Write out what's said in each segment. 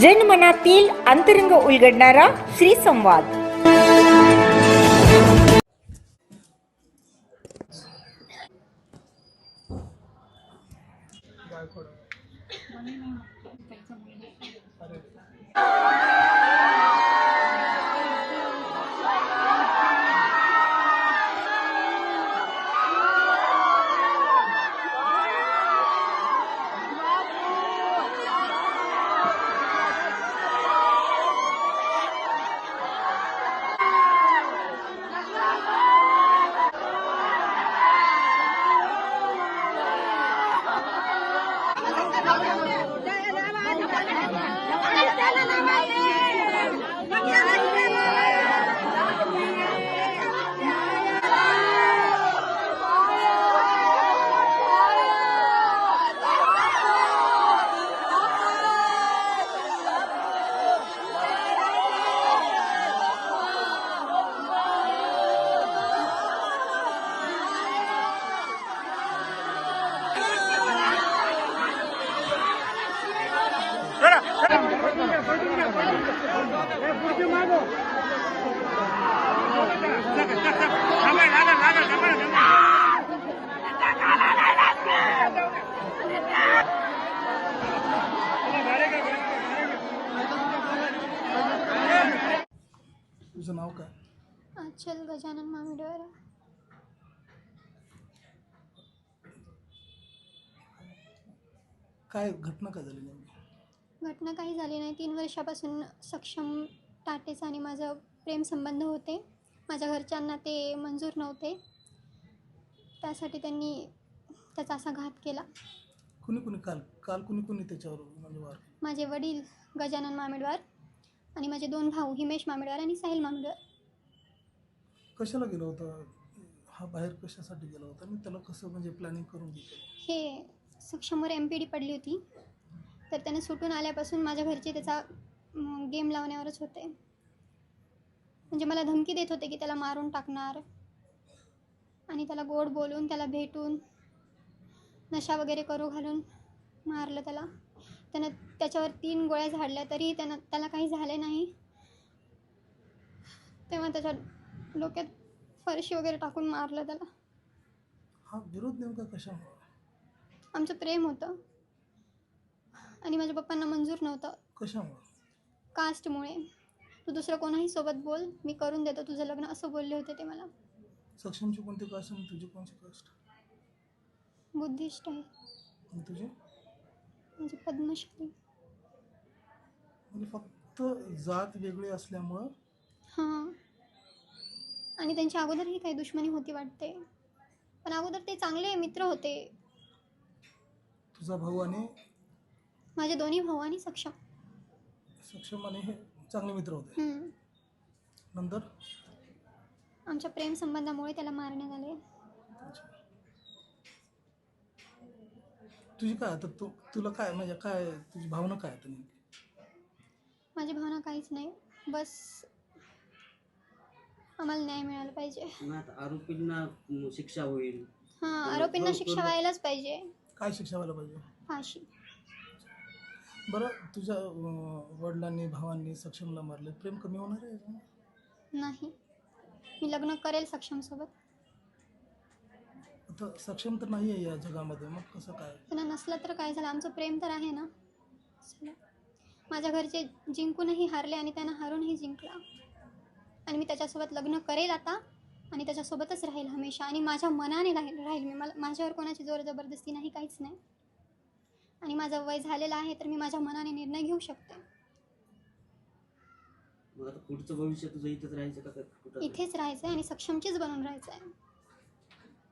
जनमनातील अंतरंग उलगडणारा श्री संवाद. तुझं नाव काय? आचल गजानन मामिडवार काय घटना काय झाली नेमकी? घटना काही झाली नाही. तीन वर्षापासून सक्षम टाटेचा आणि माझं प्रेमसंबंध होते. माझ्या घरच्यांना ते मंजूर नव्हते. त्यासाठी त्यांनी त्याचा असा घात केला. कुणी कुणी काल काल कुणी कुणी त्याच्यावर म्हणजे वार केला? माझे वडील गजानन मामिडवार. आणि माझे दोन भाऊ हिमेश मामिडवार आणि साहिल मामिडवार. कशाला गेला होता? हा बाहेर कशासाठी गेला होता? आणि त्याला कसं म्हणजे प्लॅनिंग करून घेतलं हे सक्षमवर एम पी डी पडली होती. तर त्याने सुटून आल्यापासून माझ्या घरचे त्याचा गेम लावण्यावरच होते. म्हणजे मला धमकी देत होते की त्याला मारून टाकणार. आणि त्याला गोड बोलून त्याला भेटून नशा वगैरे करू घालून मारलं त्याला. त्यानं त्याच्यावर तीन गोळ्या झाडल्या तरी त्यानं त्याला काही झाले नाही. तेव्हा त्याच्या डोक्यात फरशी वगैरे टाकून मारलं त्याला. हा विरोध नेमका कशामुळे आमचं प्रेम होतं. आणि माझ्या पप्पांना मंजूर नव्हतं. कशामुळे? कास्टमुळे. तू दुसरं कोणाही सोबत बोल मी करून देतो. तुझं लग्न असं बोलले होते ते मला. सक्षमची कोणती कास्ट आणि तुझी कोणती कास्ट? बुद्धिस्ट आहे. आणि तुझी? म्हणजे पद्मश्री. म्हणजे फक्त जात वेगळी असल्यामुळं? हां. आणि त्यांच्या अगोदरही काही दुश्मनी होती वाटते. पण अगोदर ते चांगले मित्र होते. तुझा भाऊ आणि? माझे दोन्ही भाऊ आणि सक्षम. सक्षम आणि हे चांगले मित्र होते. हम्म. नंतर? आमच्या प्रेम संबंधामुळे त्याला मारण्यात आले. तुझी काय आता तू तुला काय म्हणजे काय तुझी भावना काय आता नेमकी? माझी भावना काहीच नाही. बस आम्हाला न्याय मिळाला पाहिजे. मग आता आरोपींना म, शिक्षा होईल. हां आरोपींना शिक्षा व्हायलाच पाहिजे. काय शिक्षा व्हायला पाहिजे? फाशी. बरं तुझ्या अं, वडिलांनी भावांनी सक्षमला मारले. प्रेम कमी होणार आहे? नाही. मी लग्न करेल सक्षमसोबत. आता सक्षम तर नाही आहे या जगामध्ये मग कसं काय? त्यांना नसलं तर काय झालं? आमचं प्रेम तर आहे ना? चला. माझ्या घरचे जिंकूनही हारले आणि त्यांना हारूनही जिंकला. आणि मी त्याच्यासोबत लग्न करेल आता आणि त्याच्यासोबतच राहील हमेशा. आणि माझ्या मनाने राहील राहील. मी मला माझ्यावर कोणाची जोर जबरदस्ती नाही काहीच नाही. आणि माझं वय झालेलं आहे तर मी माझ्या मनाने निर्णय घेऊ शकते. मग आता पुढचं भविष्य तुझं इथंच राहायचं का? का कुठं? इथेच राहायचं आहे आणि सक्षमचीच बनून राहायचं आहे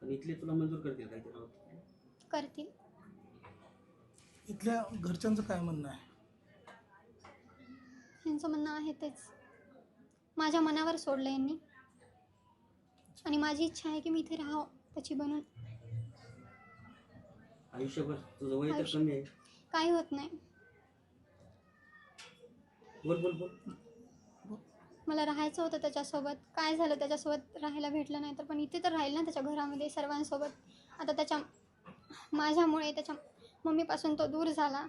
पण इथले तुला मंजूर करतील काय ते? राहत करतील. इथल्या घरच्यांचं काय म्हणणं आहे? यांचं म्हणणं आहे तेच. माझ्या मनावर सोडलं यांनी. आणि माझी इच्छा आहे की मी इथे राहावं त्याची बनून. आयुष्यभर तुझं वय तर आयुष्य- कमी आहे. काही होत नाही. बोल बोल बोल. मला राहायचं होतं त्याच्यासोबत. काय झालं त्याच्यासोबत राहायला भेटलं नाही तर पण इथे तर राहील ना त्याच्या घरामध्ये सर्वांसोबत. आता त्याच्या माझ्यामुळे त्याच्या मम्मीपासून तो दूर झाला.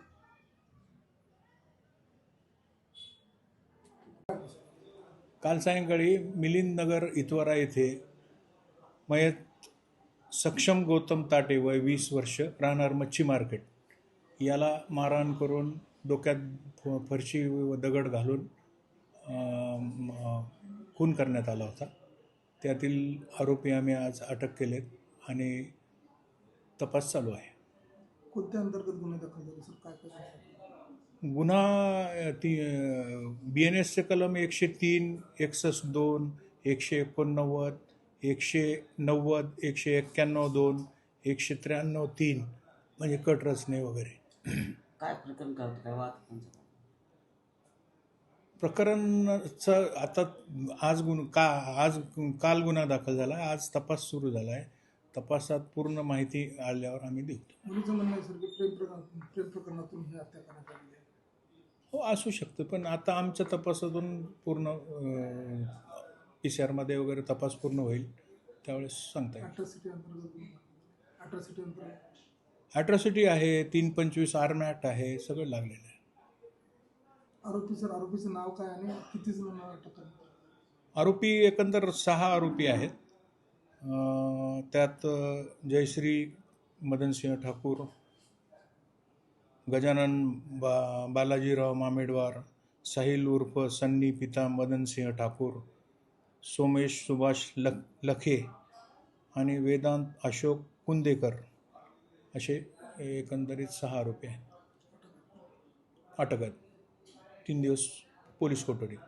काल सायंकाळी मिलिंदनगर इतवारा येथे मयत सक्षम गौतम ताटे वय वीस वर्ष राहणार मच्छी मार्केट. याला मारहाण करून डोक्यात फ- फरशी व दगड घालून खून करण्यात आला होता. त्यातील आरोपी आम्ही आज अटक केलेत आणि तपास चालू आहे. कोणत्या अंतर्गत गुन्हे दाखल झाले सर? काय काय गुन्हा ती बी एन एसचे कलम एकशे तीन एकसष्ट दोन एकशे एकोणनव्वद एकशे नव्वद एकशे एक्क्याण्णव दोन एकशे त्र्याण्णव तीन म्हणजे कट रचने वगैरे. काय प्रकरण काय होतं? काय वाद प्रकरणचं आता आज गुन्हा का आज काल गुन्हा दाखल झाला आज तपास सुरू झाला आहे तपासात पूर्ण माहिती आल्यावर आम्ही देऊ मुलीचं म्हणणं आहे सर की प्रेम प्रकरण प्रेम प्रकरणातून ही हत्या करण्यात आलेली आहे. हो असू शकतं पण आता आमच्या तपासातून पूर्ण पी सी आरमध्ये वगैरे तपास पूर्ण होईल त्यावेळेस सांगता येईल. अट्रॉसिटी अंतर्गत गुन्हा. अट्रॉसिटी अंतर्गत. ॲट्रॉसिटी आहे तीन पंचवीस आर्म ॲक्ट आहे सगळं लागलेलं आहे. आरोपी सर आरोपीचं नाव काय आणि किती जणांना अटक करण्यात आरोपी एकंदर सहा आरोपी आहेत. अं, त्यात अं, जयश्री मदनसिंह ठाकूर गजानन बा बालाजीराव मामेडवार साहिल उर्फ सन्नी पिता मदनसिंह ठाकूर सोमेश सुभाष लख लखे आणि वेदांत अशोक कुंदेकर असे एकंदरीत सहा आरोपी आहेत. अटक आहेत. tin those police coterie.